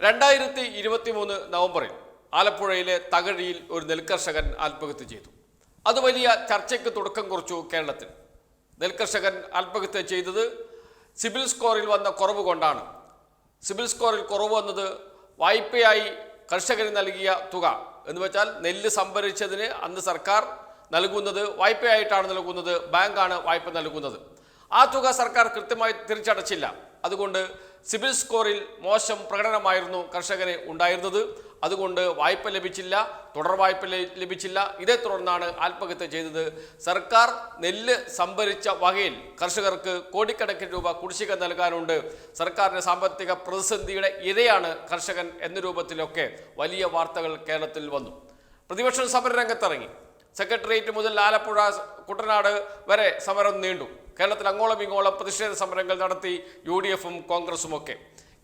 രണ്ടായിരത്തി ഇരുപത്തി മൂന്ന് നവംബറിൽ ആലപ്പുഴയിലെ തകഴിയിൽ ഒരു നെൽകർഷകൻ ആത്മഹത്യ ചെയ്തു. അത് വലിയ ചർച്ചയ്ക്ക് തുടക്കം കുറിച്ചു കേരളത്തിൽ. നെൽകർഷകൻ ആത്മഹത്യ ചെയ്തത് സിബിൽ സ്കോറിൽ വന്ന കുറവ് കൊണ്ടാണ്. സിബിൽ സ്കോറിൽ കുറവ് വന്നത് വായ്പയായി കർഷകന് നൽകിയ തുക. എന്ന് വെച്ചാൽ നെല്ല് സംഭരിച്ചതിന് അന്ന് സർക്കാർ നൽകുന്നത് വായ്പയായിട്ടാണ് നൽകുന്നത് ബാങ്കാണ് വായ്പ നൽകുന്നത്. ആ തുക സർക്കാർ കൃത്യമായി തിരിച്ചടച്ചില്ല. അതുകൊണ്ട് സിബിൽ സ്കോറിൽ മോശം പ്രകടനമായിരുന്നു കർഷകന് ഉണ്ടായിരുന്നത്. അതുകൊണ്ട് വായ്പ ലഭിച്ചില്ല തുടർ വായ്പ ലഭിച്ചില്ല. ഇതേ തുടർന്നാണ് ആത്മഹത്യ ചെയ്തത്. സർക്കാർ നെല്ല് സംഭരിച്ച വകയിൽ കർഷകർക്ക് കോടിക്കണക്കിന് രൂപ കുടിശ്ശിക നൽകാനുണ്ട്. സർക്കാരിന്റെ സാമ്പത്തിക പ്രതിസന്ധിയുടെ ഇരയാണ് കർഷകൻ എന്ന രൂപത്തിലൊക്കെ വലിയ വാർത്തകൾ കേരളത്തിൽ വന്നു. പ്രതിപക്ഷം സമരരംഗത്തിറങ്ങി. സെക്രട്ടേറിയറ്റ് മുതൽ ആലപ്പുഴ കുട്ടനാട് വരെ സമരം നീണ്ടു. കേരളത്തിൽ അങ്ങോളം ഇങ്ങോളം പ്രതിഷേധ സമരങ്ങൾ നടത്തി യു ഡി എഫും കോൺഗ്രസും ഒക്കെ.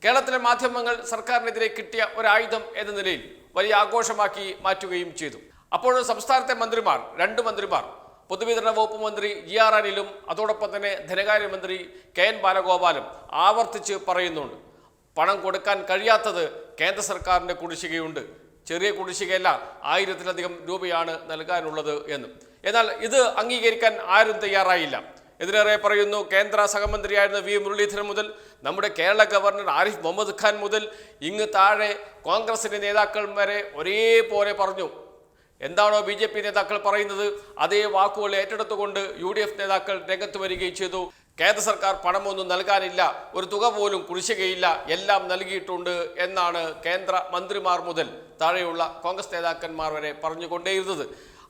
കേരളത്തിലെ മാധ്യമങ്ങൾ സർക്കാരിനെതിരെ കിട്ടിയ ഒരായുധം എന്ന നിലയിൽ വലിയ ആഘോഷമാക്കി മാറ്റുകയും ചെയ്തു. അപ്പോഴും സംസ്ഥാനത്തെ മന്ത്രിമാർ രണ്ട് മന്ത്രിമാർ പൊതുവിതരണ വകുപ്പ് മന്ത്രി ജി ആർ അനിലും അതോടൊപ്പം തന്നെ ധനകാര്യമന്ത്രി കെ എൻ ബാലഗോപാലും ആവർത്തിച്ച് പറയുന്നുണ്ട്. പണം കൊടുക്കാൻ കഴിയാത്തത് കേന്ദ്ര സർക്കാരിന്റെ കുടിശ്ശികയുണ്ട്. ചെറിയ കുടിശ്ശികയല്ല ആയിരത്തിലധികം രൂപയാണ് നൽകാനുള്ളത് എന്ന്. എന്നാൽ ഇത് അംഗീകരിക്കാൻ ആരും തയ്യാറായില്ല. എതിരേറെ പറയുന്നു കേന്ദ്ര സഹമന്ത്രിയായിരുന്ന വി. മുരളീധരൻ മുതൽ നമ്മുടെ കേരള ഗവർണർ ആരിഫ് മുഹമ്മദ് ഖാൻ മുതൽ ഇങ്ങ് താഴെ കോൺഗ്രസിന്റെ നേതാക്കൾ വരെ ഒരേപോലെ പറഞ്ഞു. എന്താണോ ബി നേതാക്കൾ പറയുന്നത്? അതേ വാക്കുകൾ ഏറ്റെടുത്തുകൊണ്ട് യു നേതാക്കൾ രംഗത്ത് വരികയും ചെയ്തു. കേന്ദ്ര സർക്കാർ പണമൊന്നും നൽകാനില്ല ഒരു തുക പോലും കുടിശ്ശികയില്ല എല്ലാം നൽകിയിട്ടുണ്ട് എന്നാണ് കേന്ദ്ര മന്ത്രിമാർ മുതൽ താഴെയുള്ള കോൺഗ്രസ് നേതാക്കന്മാർ വരെ പറഞ്ഞുകൊണ്ടേയിരുന്നത്.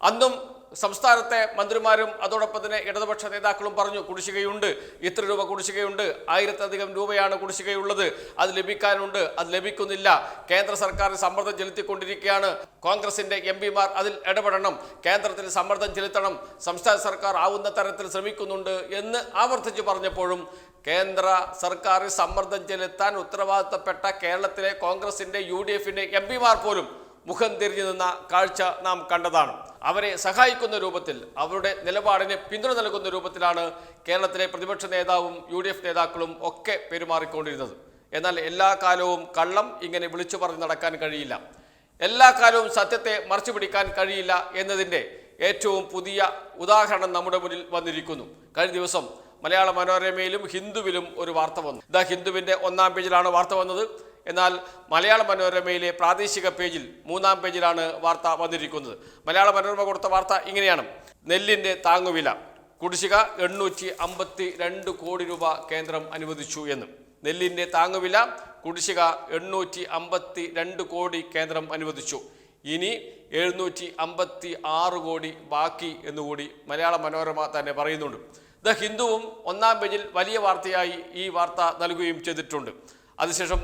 അന്നും സംസ്ഥാനത്തെ മന്ത്രിമാരും അതോടൊപ്പം തന്നെ ഇടതുപക്ഷ നേതാക്കളും പറഞ്ഞു കുടിശ്ശികയുണ്ട്. ഇത്ര രൂപ കുടിശ്ശികയുണ്ട്. ആയിരത്തധികം രൂപയാണ് കുടിശ്ശികയുള്ളത്. അത് ലഭിക്കാനുണ്ട്. അത് ലഭിക്കുന്നില്ല. കേന്ദ്ര സർക്കാർ സമ്മർദ്ദം ചെലുത്തിക്കൊണ്ടിരിക്കുകയാണ്. കോൺഗ്രസിന്റെ എം പിമാർ അതിൽ ഇടപെടണം. കേന്ദ്രത്തിൽ സമ്മർദ്ദം ചെലുത്തണം. സംസ്ഥാന സർക്കാർ ആവുന്ന തരത്തിൽ ശ്രമിക്കുന്നുണ്ട് എന്ന് ആവർത്തിച്ച് പറഞ്ഞപ്പോഴും കേന്ദ്ര സർക്കാർ സമ്മർദ്ദം ചെലുത്താൻ ഉത്തരവാദിത്തപ്പെട്ട കേരളത്തിലെ കോൺഗ്രസിന്റെ യു ഡി എഫിന്റെ എം പിമാർ പോലും മുഖം തിരിഞ്ഞു നിന്ന കാഴ്ച നാം കണ്ടതാണ്. അവരെ സഹായിക്കുന്ന രൂപത്തിൽ അവരുടെ നിലപാടിന് പിന്തുണ നൽകുന്ന രൂപത്തിലാണ് കേരളത്തിലെ പ്രതിപക്ഷ നേതാവും യു നേതാക്കളും ഒക്കെ പെരുമാറിക്കൊണ്ടിരുന്നത്. എന്നാൽ എല്ലാ കാലവും കള്ളം ഇങ്ങനെ വിളിച്ചു പറഞ്ഞ് നടക്കാൻ കഴിയില്ല. എല്ലാ കാലവും സത്യത്തെ മറച്ചു പിടിക്കാൻ കഴിയില്ല എന്നതിന്റെ ഏറ്റവും പുതിയ ഉദാഹരണം നമ്മുടെ മുന്നിൽ വന്നിരിക്കുന്നു. കഴിഞ്ഞ ദിവസം മലയാള മനോരമയിലും ഹിന്ദുവിലും ഒരു വാർത്ത വന്നു. ദ ഹിന്ദുവിന്റെ ഒന്നാം പേജിലാണ് വാർത്ത വന്നത്. എന്നാൽ മലയാള മനോരമയിലെ പ്രാദേശിക പേജിൽ മൂന്നാം പേജിലാണ് വാർത്ത വന്നിരിക്കുന്നത്. മലയാള മനോരമ കൊടുത്ത വാർത്ത ഇങ്ങനെയാണ്. നെല്ലിന്റെ താങ്ങുവില. കുടിശ്ശിക എണ്ണൂറ്റി അമ്പത്തി രണ്ട് കോടി രൂപ കേന്ദ്രം അനുവദിച്ചു എന്ന്. നെല്ലിന്റെ താങ്ങുവില കുടിശ്ശിക എണ്ണൂറ്റി അമ്പത്തി രണ്ട് കോടി കേന്ദ്രം അനുവദിച്ചു. ഇനി എഴുന്നൂറ്റി അമ്പത്തി ആറ് കോടി ബാക്കി എന്നുകൂടി മലയാള മനോരമ തന്നെ പറയുന്നുണ്ട്. ദ ഹിന്ദുവും ഒന്നാം പേജിൽ വലിയ വാർത്തയായി ഈ വാർത്ത നൽകുകയും ചെയ്തിട്ടുണ്ട്. അതിനുശേഷം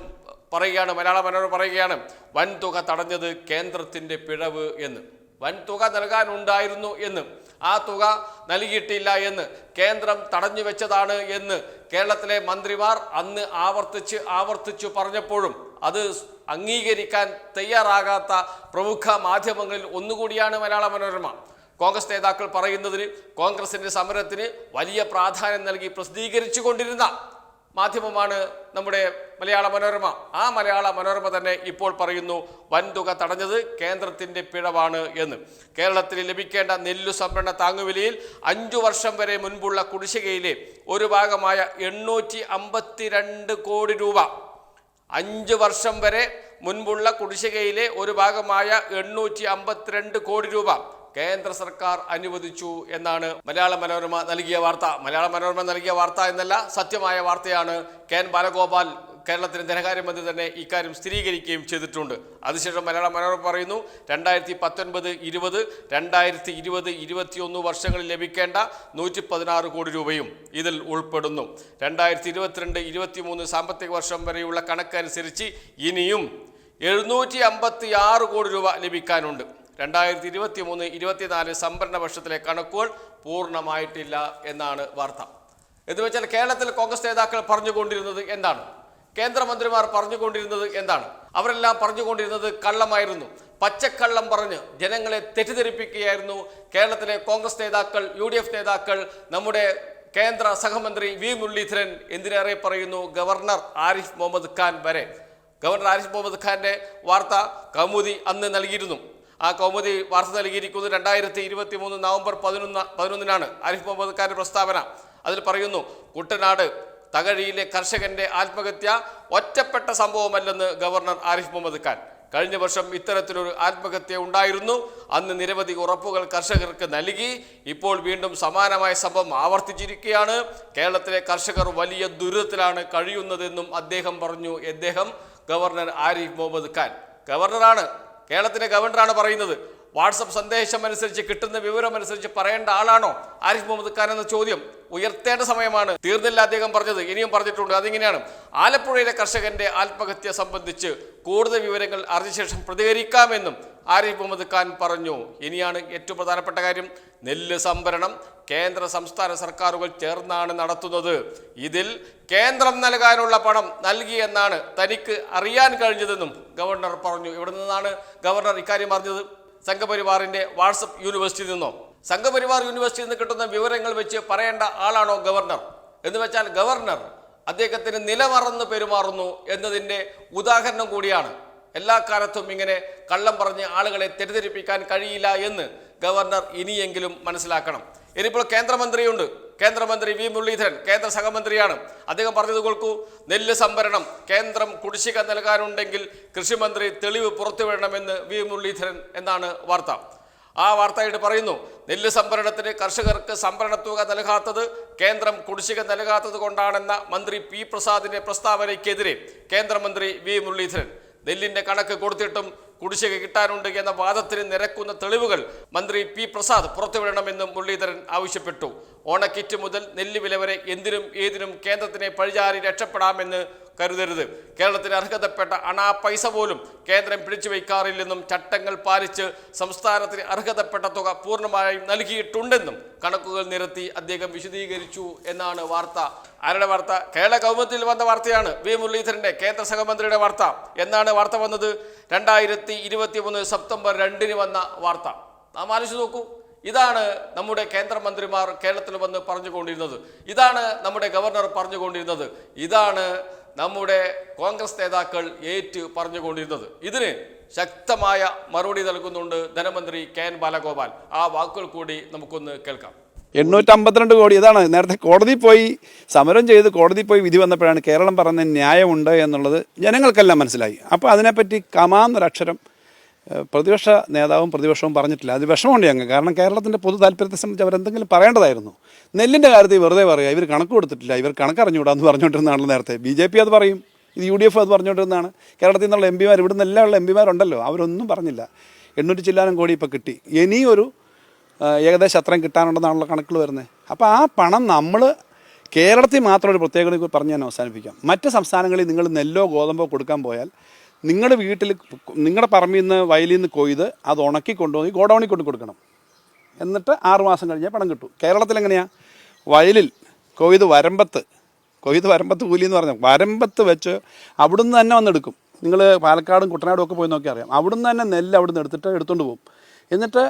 പറയുകയാണ് മലയാള മനോരമ പറയുകയാണ് വൻതുക തടഞ്ഞത് കേന്ദ്രത്തിന്റെ പിഴവ് എന്ന്. വൻതുക നൽകാനുണ്ടായിരുന്നു എന്ന്. ആ തുക നൽകിയിട്ടില്ല എന്ന്. കേന്ദ്രം തടഞ്ഞു വെച്ചതാണ് എന്ന്. കേരളത്തിലെ മന്ത്രിമാർ അന്ന് ആവർത്തിച്ച് ആവർത്തിച്ചു പറഞ്ഞപ്പോഴും അത് അംഗീകരിക്കാൻ തയ്യാറാകാത്ത പ്രമുഖ മാധ്യമങ്ങളിൽ ഒന്നുകൂടിയാണ് മലയാള മനോരമ. കോൺഗ്രസ് നേതാക്കൾ പറയുന്നതിന് കോൺഗ്രസിന്റെ സമരത്തിന് വലിയ പ്രാധാന്യം നൽകി പ്രസിദ്ധീകരിച്ചു കൊണ്ടിരുന്ന മാധ്യമമാണ് നമ്മുടെ മലയാള മനോരമ. ആ മലയാള മനോരമ തന്നെ ഇപ്പോൾ പറയുന്നു വൻതുക തടഞ്ഞത് കേന്ദ്രത്തിന്റെ പിഴവാണ് എന്ന്. കേരളത്തിൽ ലഭിക്കേണ്ട നെല്ലു സംഭരണ താങ്ങുവിലയിൽ അഞ്ചു വർഷം വരെ മുൻപുള്ള കുടിശ്ശികയിലെ ഒരു ഭാഗമായ എണ്ണൂറ്റി കോടി രൂപ. അഞ്ച് വർഷം വരെ മുൻപുള്ള കുടിശ്ശികയിലെ ഒരു ഭാഗമായ എണ്ണൂറ്റി കോടി രൂപ. കേന്ദ്ര സർക്കാർ അനുവദിച്ചു എന്നാണ് മലയാള മനോരമ നൽകിയ വാർത്ത. മലയാള മനോരമ നൽകിയ വാർത്ത എന്നല്ല സത്യമായ വാർത്തയാണ്. കെ എൻ ബാലഗോപാൽ കേരളത്തിലെ ധനകാര്യമന്ത്രി തന്നെ ഇക്കാര്യം സ്ഥിരീകരിക്കുകയും ചെയ്തിട്ടുണ്ട്. അതിനുശേഷം മലയാള മനോരമ പറയുന്നു രണ്ടായിരത്തി പത്തൊൻപത് ഇരുപത് രണ്ടായിരത്തി ഇരുപത് ഇരുപത്തിയൊന്ന് വർഷങ്ങളിൽ ലഭിക്കേണ്ട നൂറ്റി പതിനാറ് കോടി രൂപയും ഇതിൽ ഉൾപ്പെടുന്നു. രണ്ടായിരത്തി ഇരുപത്തിരണ്ട് ഇരുപത്തിമൂന്ന് സാമ്പത്തിക വർഷം വരെയുള്ള കണക്കനുസരിച്ച് ഇനിയും എഴുന്നൂറ്റി അമ്പത്തി ആറ് കോടി രൂപ ലഭിക്കാനുണ്ട്. രണ്ടായിരത്തി ഇരുപത്തി മൂന്ന് ഇരുപത്തിനാല് സംഭരണ വർഷത്തിലെ കണക്കുകൾ പൂർണമായിട്ടില്ല എന്നാണ് വാർത്ത. എന്ന് വെച്ചാൽ കേരളത്തിൽ കോൺഗ്രസ് നേതാക്കൾ പറഞ്ഞുകൊണ്ടിരുന്നത് എന്താണ്? കേന്ദ്രമന്ത്രിമാർ പറഞ്ഞുകൊണ്ടിരുന്നത് എന്താണ്? അവരെല്ലാം പറഞ്ഞുകൊണ്ടിരുന്നത് കള്ളമായിരുന്നു. പച്ചക്കള്ളം പറഞ്ഞ് ജനങ്ങളെ തെറ്റിദ്ധരിപ്പിക്കുകയായിരുന്നു കേരളത്തിലെ കോൺഗ്രസ് നേതാക്കൾ യു നേതാക്കൾ നമ്മുടെ കേന്ദ്ര സഹമന്ത്രി വി മുരളീധരൻ എന്തിനേറെ പറയുന്നു? ഗവർണർ ആരിഫ് മുഹമ്മദ് ഖാൻ വരെ. ഗവർണർ ആരിഫ് മുഹമ്മദ് ഖാന്റെ വാർത്ത കൗമുദി അന്ന് നൽകിയിരുന്നു. ആ കൗമുദി വാർത്ത നൽകിയിരിക്കുന്നത് രണ്ടായിരത്തി ഇരുപത്തി മൂന്ന് നവംബർ പതിനൊന്ന് പതിനൊന്നിനാണ് ആരിഫ് മുഹമ്മദ് ഖാന്റെ പ്രസ്താവന. അതിൽ പറയുന്നു കുട്ടനാട് തകഴിയിലെ കർഷകന്റെ ആത്മഹത്യ ഒറ്റപ്പെട്ട സംഭവമല്ലെന്ന് ഗവർണർ ആരിഫ് മുഹമ്മദ് ഖാൻ. കഴിഞ്ഞ വർഷം ഇത്തരത്തിലൊരു ആത്മഹത്യ ഉണ്ടായിരുന്നു. അന്ന് നിരവധി ഉറപ്പുകൾ കർഷകർക്ക് നൽകി. ഇപ്പോൾ വീണ്ടും സമാനമായ സംഭവം ആവർത്തിച്ചിരിക്കുകയാണ്. കേരളത്തിലെ കർഷകർ വലിയ ദുരിതത്തിലാണ് കഴിയുന്നതെന്നും അദ്ദേഹം പറഞ്ഞു. അദ്ദേഹം ഗവർണർ ആരിഫ് മുഹമ്മദ് ഖാൻ. ഗവർണറാണ് കേരളത്തിലെ ഗവർണറാണ് പറയുന്നത്. വാട്സപ്പ് സന്ദേശം അനുസരിച്ച് കിട്ടുന്ന വിവരം അനുസരിച്ച് പറയേണ്ട ആളാണോ ആരിഫ് മുഹമ്മദ് ഖാൻ എന്ന ചോദ്യം ഉയർത്തേണ്ട സമയമാണ്. തീർന്നില്ല അദ്ദേഹം പറഞ്ഞത്. ഇനിയും പറഞ്ഞിട്ടുണ്ട്. അതിങ്ങനെയാണ്. ആലപ്പുഴയിലെ കർഷകന്റെ ആത്മഹത്യ സംബന്ധിച്ച് കൂടുതൽ വിവരങ്ങൾ അറിഞ്ഞ ശേഷം പ്രതികരിക്കാമെന്നും ആരിഫ് മുഹമ്മദ് ഖാൻ പറഞ്ഞു. ഇനിയാണ് ഏറ്റവും പ്രധാനപ്പെട്ട കാര്യം. നെല്ല് സംഭരണം കേന്ദ്ര സംസ്ഥാന സർക്കാരുകൾ ചേർന്നാണ് നടത്തുന്നത്. ഇതിൽ കേന്ദ്രം നൽകാനുള്ള പണം നൽകിയെന്നാണ് തനിക്ക് അറിയാൻ കഴിഞ്ഞതെന്നും ഗവർണർ പറഞ്ഞു. ഇവിടെ നിന്നാണ് ഗവർണർ ഇക്കാര്യം പറഞ്ഞത് സംഘപരിവാറിന്റെ വാട്സപ്പ് യൂണിവേഴ്സിറ്റിയിൽ നിന്നോ? സംഘപരിവാർ യൂണിവേഴ്സിറ്റിയിൽ നിന്ന് കിട്ടുന്ന വിവരങ്ങൾ വെച്ച് പറയേണ്ട ആളാണോ ഗവർണർ? എന്ന് വെച്ചാൽ ഗവർണർ അദ്ദേഹത്തിന് നിലമറന്ന് പെരുമാറുന്നു എന്നതിന്റെ ഉദാഹരണം കൂടിയാണ്. എല്ലാ കാലത്തും ഇങ്ങനെ കള്ളം പറഞ്ഞ് ആളുകളെ തെറ്റിദ്ധരിപ്പിക്കാൻ കഴിയില്ല എന്ന് ഗവർണർ ഇനിയെങ്കിലും മനസ്സിലാക്കണം. ഇനിയിപ്പോൾ കേന്ദ്രമന്ത്രിയുണ്ട്. കേന്ദ്രമന്ത്രി വി മുരളീധരൻ കേന്ദ്ര സഹമന്ത്രിയാണ്. അദ്ദേഹം പറഞ്ഞത് കൊടുക്കൂ നെല്ല് സംഭരണം കേന്ദ്രം കുടിശ്ശിക നൽകാനുണ്ടെങ്കിൽ കൃഷിമന്ത്രി തെളിവ് പുറത്തുവിടണമെന്ന് വി മുരളീധരൻ എന്നാണ് വാർത്ത. ആ വാർത്തയായിട്ട് പറയുന്നു നെല്ല് സംഭരണത്തിന് കർഷകർക്ക് സംഭരണ തുക നൽകാത്തത് കേന്ദ്രം കുടിശ്ശിക നൽകാത്തത് കൊണ്ടാണെന്ന മന്ത്രി പി പ്രസാദിന്റെ പ്രസ്താവനയ്ക്കെതിരെ കേന്ദ്രമന്ത്രി വി മുരളീധരൻ. നെല്ലിന്റെ കണക്ക് കൊടുത്തിട്ടും കുടിശ്ശിക കിട്ടാനുണ്ട് എന്ന വാദത്തിന് നിരക്കുന്ന തെളിവുകൾ മന്ത്രി പി പ്രസാദ് പുറത്തുവിടണമെന്നും മുരളീധരൻ ആവശ്യപ്പെട്ടു. ഓണക്കിറ്റ് മുതൽ നെല്ല് വില വരെ എന്തിനും ഏതിനും കേന്ദ്രത്തിനെ പഴിചാരി രക്ഷപ്പെടാമെന്ന് കരുതരുത്. കേരളത്തിന് അർഹതപ്പെട്ട അണാ പൈസ പോലും കേന്ദ്രം പിടിച്ചു വയ്ക്കാറില്ലെന്നും ചട്ടങ്ങൾ പാലിച്ച് സംസ്ഥാനത്തിന് അർഹതപ്പെട്ട തുക പൂർണമായും നൽകിയിട്ടുണ്ടെന്നും കണക്കുകൾ നിരത്തി അദ്ദേഹം വിശദീകരിച്ചു എന്നാണ് വാർത്ത. ആരുടെ വാർത്ത? കേരള കൗമുദിൽ വന്ന വാർത്തയാണ്. വി. മുരളീധരന്റെ കേന്ദ്ര സഹമന്ത്രിയുടെ വാർത്ത. എന്നാണ് വാർത്ത വന്നത്? രണ്ടായിരത്തി ഇരുപത്തി മൂന്ന് സെപ്റ്റംബർ രണ്ടിന് വന്ന വാർത്ത. നാം ആലോചിച്ച് നോക്കൂ. ഇതാണ് നമ്മുടെ കേന്ദ്രമന്ത്രിമാർ കേരളത്തിൽ വന്ന് പറഞ്ഞുകൊണ്ടിരുന്നത്. ഇതാണ് നമ്മുടെ ഗവർണർ പറഞ്ഞുകൊണ്ടിരുന്നത്. ഇതാണ് നമ്മുടെ കോൺഗ്രസ് നേതാക്കൾ ഏറ്റു പറഞ്ഞുകൊണ്ടിരുന്നത്. ഇതിന് ശക്തമായ മറുപടി നൽകുന്നുണ്ട് ധനമന്ത്രി കെ എൻ ബാലഗോപാൽ. ആ വാക്കുകൾ കൂടി നമുക്കൊന്ന് കേൾക്കാം. എണ്ണൂറ്റമ്പത്തിരണ്ട് കോടി ഇതാണ് നേരത്തെ കോടതി പോയി സമരം ചെയ്ത് കോടതി പോയി വിധി വന്നപ്പോഴാണ് കേരളം പറഞ്ഞ ന്യായമുണ്ട് എന്നുള്ളത് ജനങ്ങൾക്കെല്ലാം മനസ്സിലായി. അപ്പോൾ അതിനെപ്പറ്റി കമാന്നൊരക്ഷരം പ്രതിപക്ഷ നേതാവും പ്രതിപക്ഷവും പറഞ്ഞിട്ടില്ല. അത് വിഷമമുണ്ട് ഞങ്ങൾ കാരണം കേരളത്തിന്റെ പൊതു താല്പര്യത്തെ സംബന്ധിച്ച് അവരെന്തെങ്കിലും പറയേണ്ടതായിരുന്നു. നെല്ലിന്റെ കാര്യത്തിൽ വെറുതെ പറയുക ഇവർ കണക്ക് കൊടുത്തിട്ടില്ല ഇവർ കണക്കറിഞ്ഞുകൂടാന്ന് പറഞ്ഞുകൊണ്ടിരുന്നതാണല്ലോ നേരത്തെ. ബി ജെ പി അത് പറയും. ഇത് യു ഡി എഫ് അത് പറഞ്ഞുകൊണ്ടിരുന്നതാണ്. കേരളത്തിൽ നിന്നുള്ള എം പിമാർ ഇവിടെ നിന്നെല്ലാം ഉള്ള എം പിമാരുണ്ടല്ലോ അവരൊന്നും പറഞ്ഞില്ല. എണ്ണൂറ്റി ചില്ലാനും കോടി ഇപ്പോൾ കിട്ടി. ഇനിയൊരു ഏകദേശം അത്രയും കിട്ടാനുണ്ടെന്നാണല്ലോ കണക്കുകൾ വരുന്നത്. അപ്പോൾ ആ പണം നമ്മൾ കേരളത്തിൽ മാത്രം ഒരു പ്രത്യേകത പറഞ്ഞ് ഞാൻ അവസാനിപ്പിക്കാം. മറ്റ് സംസ്ഥാനങ്ങളിൽ നിങ്ങൾ നെല്ലോ ഗോതമ്പോ കൊടുക്കാൻ പോയാൽ നിങ്ങളുടെ വീട്ടിൽ നിങ്ങളുടെ പറമ്പിൽ നിന്ന് വയലിൽ നിന്ന് കൊയ്ത് അത് ഉണക്കി കൊണ്ടുപോയി ഗോഡൗണിൽ കൊണ്ട് കൊടുക്കണം. എന്നിട്ട് ആറ് മാസം കഴിഞ്ഞാൽ പണം കിട്ടും. കേരളത്തിൽ എങ്ങനെയാണ് വയലിൽ കൊയ്ത് വരമ്പത്ത് കൊയ്ത് വരമ്പത്ത് കൂലി എന്ന് പറഞ്ഞാൽ വരമ്പത്ത് വെച്ച് അവിടുന്ന് തന്നെ വന്നെടുക്കും നിങ്ങൾ പാലക്കാടും കുട്ടനാടും ഒക്കെ പോയി നോക്കി അറിയാം. അവിടുന്ന് തന്നെ നെല്ല് അവിടുന്ന് എടുത്തിട്ട് എടുത്തുകൊണ്ട് പോകും എന്നിട്ട്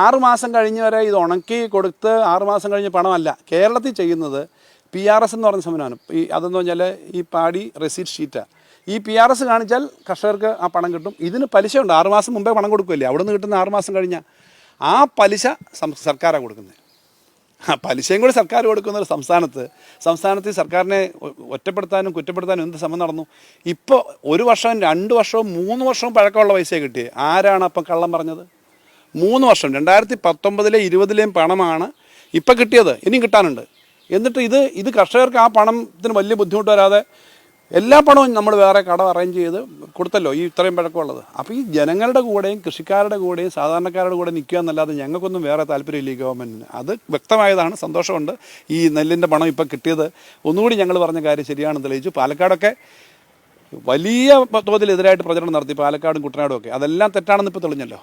ആറ് മാസം കഴിഞ്ഞ് വരെ ഇത് ഉണക്കി കൊടുത്ത് ആറ് മാസം കഴിഞ്ഞ് പണമല്ല. കേരളത്തിൽ ചെയ്യുന്നത് പി ആർ എസ് എന്ന് പറഞ്ഞ സംവിധാനം. ഈ അതെന്ന് പറഞ്ഞാൽ ഈ പാടി റെസീറ്റ് ഷീറ്റാണ് ഈ പി ആർ എസ് കാണിച്ചാൽ കർഷകർക്ക് ആ പണം കിട്ടും. ഇതിന് പലിശയുണ്ട്. ആറ് മാസം മുമ്പേ പണം കൊടുക്കുമല്ലേ അവിടെ നിന്ന് കിട്ടുന്ന ആറ് മാസം കഴിഞ്ഞാൽ ആ പലിശ സർക്കാരാണ് കൊടുക്കുന്നത് ആ പലിശയും കൂടി സർക്കാർ കൊടുക്കുന്ന ഒരു സംസ്ഥാനത്ത് സംസ്ഥാനത്ത് സർക്കാരിനെ ഒറ്റപ്പെടുത്താനും കുറ്റപ്പെടുത്താനും എന്ത് ശ്രമം നടന്നു? ഇപ്പോൾ ഒരു വർഷവും രണ്ട് വർഷവും മൂന്ന് വർഷവും പഴക്കമുള്ള പൈസയെ കിട്ടിയത് ആരാണ് അപ്പം കള്ളം പറഞ്ഞത്? മൂന്ന് വർഷം രണ്ടായിരത്തി പത്തൊമ്പതിലെ ഇരുപതിലെയും പണമാണ് ഇപ്പം കിട്ടിയത്. ഇനിയും കിട്ടാനുണ്ട്. എന്നിട്ട് ഇത് ഇത് കർഷകർക്ക് ആ പണത്തിന് വലിയ ബുദ്ധിമുട്ട് വരാതെ എല്ലാ പണവും നമ്മൾ വേറെ കട അറേഞ്ച് ചെയ്ത് കൊടുത്തല്ലോ ഈ ഇത്രയും പഴക്കമുള്ളത്. അപ്പോൾ ഈ ജനങ്ങളുടെ കൂടെയും കൃഷിക്കാരുടെ കൂടെയും സാധാരണക്കാരുടെ കൂടെ നിൽക്കുക എന്നല്ലാതെ ഞങ്ങൾക്കൊന്നും വേറെ താല്പര്യമില്ല ഈ ഗവൺമെന്റിന് അത് വ്യക്തമായതാണ് സന്തോഷമുണ്ട്. ഈ നെല്ലിന്റെ പണം ഇപ്പം കിട്ടിയത്. ഒന്നുകൂടി ഞങ്ങൾ പറഞ്ഞ കാര്യം ശരിയാണെന്ന് തെളിയിച്ചു. പാലക്കാടൊക്കെ വലിയ തോതിൽ എതിരായിട്ട് പ്രചരണം നടത്തി പാലക്കാടും കുട്ടനാടും ഒക്കെ. അതെല്ലാം തെറ്റാണെന്ന് ഇപ്പോൾ തെളിഞ്ഞല്ലോ.